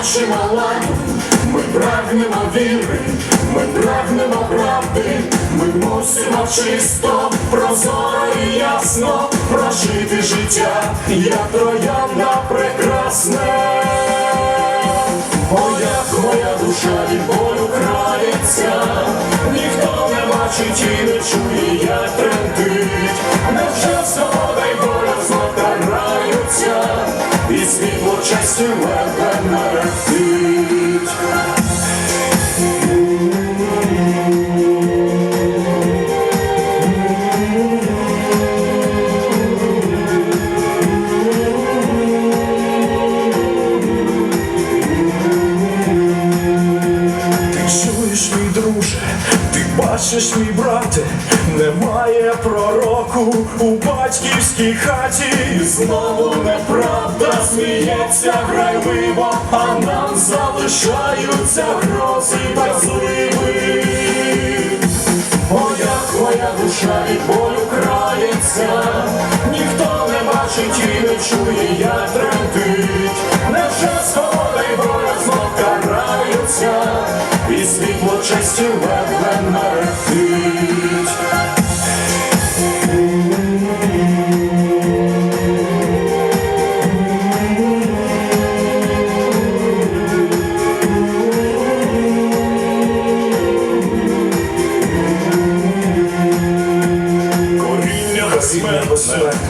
наші мала, ми прагнемо віри, ми прагнемо правди, ми мусимо чисто, прозоро і ясно прожити життя, як троянда прекрасне. О, як моя душа від болю крається, ніхто не бачить і не чує, як тремтить, невже свобода й світло честі ледве мерехтить. Ти бачиш, мій брате, немає пророку у батьківській хаті. І знову неправда сміється грайливо, а нам залишаються грози та зливи. О, як моя душа від болю крається, ніхто не бачить і не чує, як тремтить. Невже свобода й воля знов караються, і честі ледве мерехтить.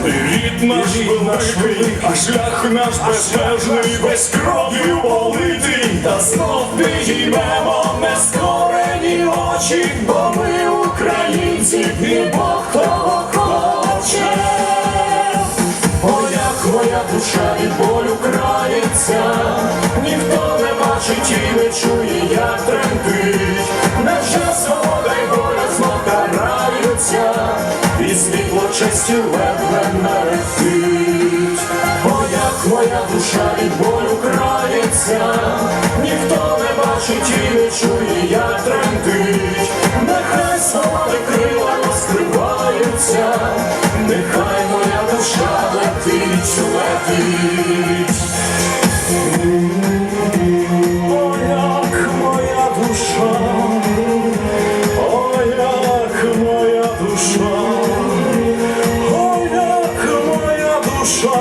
Рід наш великий, а шлях наш безмежний, весь кров'ю политий. Та знов нескорені очі, ми українці, і Бог того хоче. О, як моя душа від болю крається, ніхто не бачить і не чує, як тремтить. Невже свобода й воля знов і світло честі ледве мерехтить. О, як моя душа від болю крається, ніхто не бачить і не чує, як тремтить. серця, нехай моя душа летить, летить. О, як моя душа, Ой, як моя душа, ой, як моя душа.